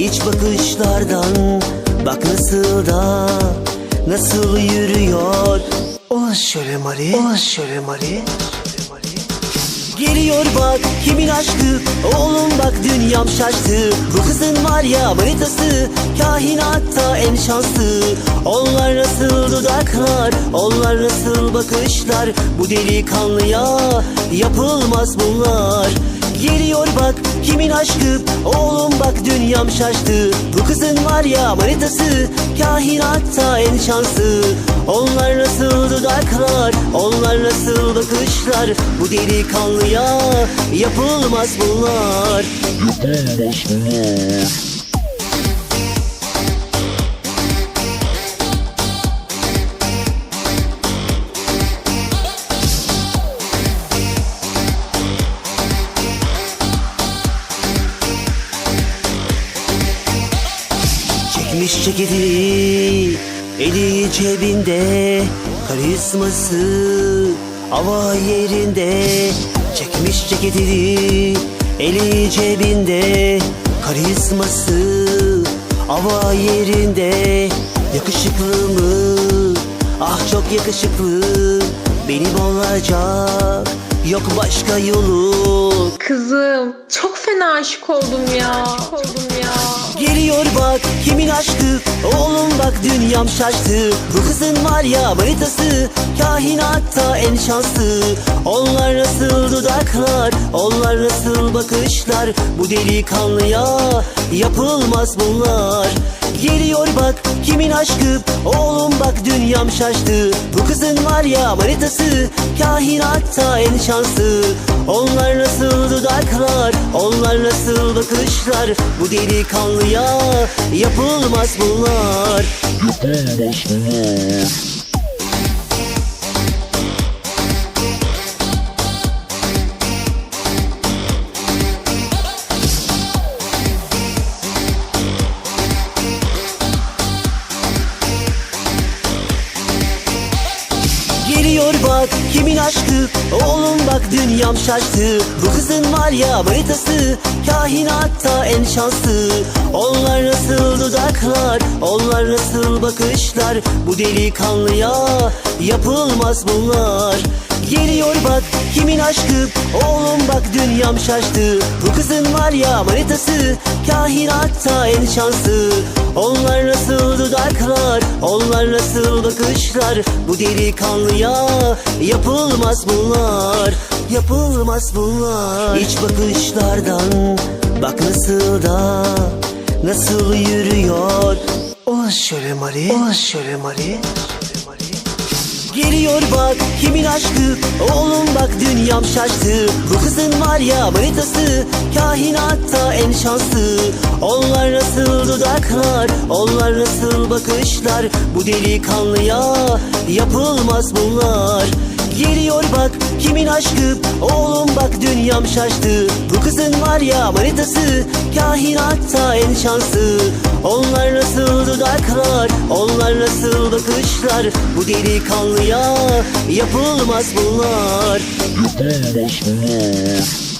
iç bakışlardan Bak nasıl da nasıl yürüyor. Ulaş şöyle Mari Ulaş şöyle Mari Geliyor bak kimin aşkı Oğlum bak dünyam şaştı. Bu kızın var ya manitası Kainatta en şanslı. Onlar nasıl dudaklar Onlar nasıl bakışlar. Bu delikanlıya Yapılmaz bunlar Geliyor bak kimin aşkı? Oğlum bak dünyam şaştı. Bu kızın var ya manitası. Kainatta en şanslı. Onlar nasıl dudaklar? Onlar nasıl bakışlar? Bu delikanlıya Yapılmaz bunlar. Yapılmaz bunlar. Çekmiş ceketi Eli cebinde Karizması Hava yerinde Çekmiş ceketi Eli cebinde Karizması Hava yerinde Yakışıklı mı? Ah çok yakışıklı Benim olacak Yok başka yolu Kızım çok fena aşık oldum ya. oldum ya. Geliyor bak kimin aşkı? Oğlum bak dünyam şaştı. Bu kızın var ya manitası Kainatta en şanslı. Onlar nasıl dudaklar? Onlar nasıl bakışlar? Bu delikanlıya Yapılmaz bunlar. Geliyor bak kimin aşkı? Oğlum bak dünyam şaştı. Bu kızın var ya manitası Kainatta en şanslı Onlar nasıl dudaklar Onlar nasıl bakışlar Bu delikanlıya Yapılmaz bunlar Yapılmaz bunlar. Geliyor bak kimin Oğlum bak dünyam şaştı Bu kızın var ya manitası Kainatta en şanslı. Onlar nasıl dudaklar? Onlar nasıl bakışlar? Bu delikanlıya Yapılmaz bunlar. Geliyor bak kimin aşkı? Oğlum bak dünyam şaştı. Bu kızın var ya manitası. Kainatta en şanslı. Onlar nasıl dudaklar? Onlar nasıl bakışlar? Bu delikanlıya Yapılmaz bunlar. Yapılmaz bunlar. İç bakışlardan Bak nasıl da Nasıl yürüyor. Ulaş şöyle Mari Ulaş şöyle Mari Geliyor bak kimin aşkı? Oğlum bak dünyam şaştı. Bu kızın var ya manitası. Kainatta en şanslı. Onlar nasıl dudaklar Onlar nasıl bakışlar? Bu delikanlıya Yapılmaz bunlar. Geliyor bak kimin aşkı? Oğlum bak dünyam şaştı. Bu kızın var ya manitası Kainatta en şanslı. Onlar nasıl dudaklar Onlar nasıl bakışlar? Bu delikanlıya Yapılmaz bunlar. Yapılmaz. bunlar.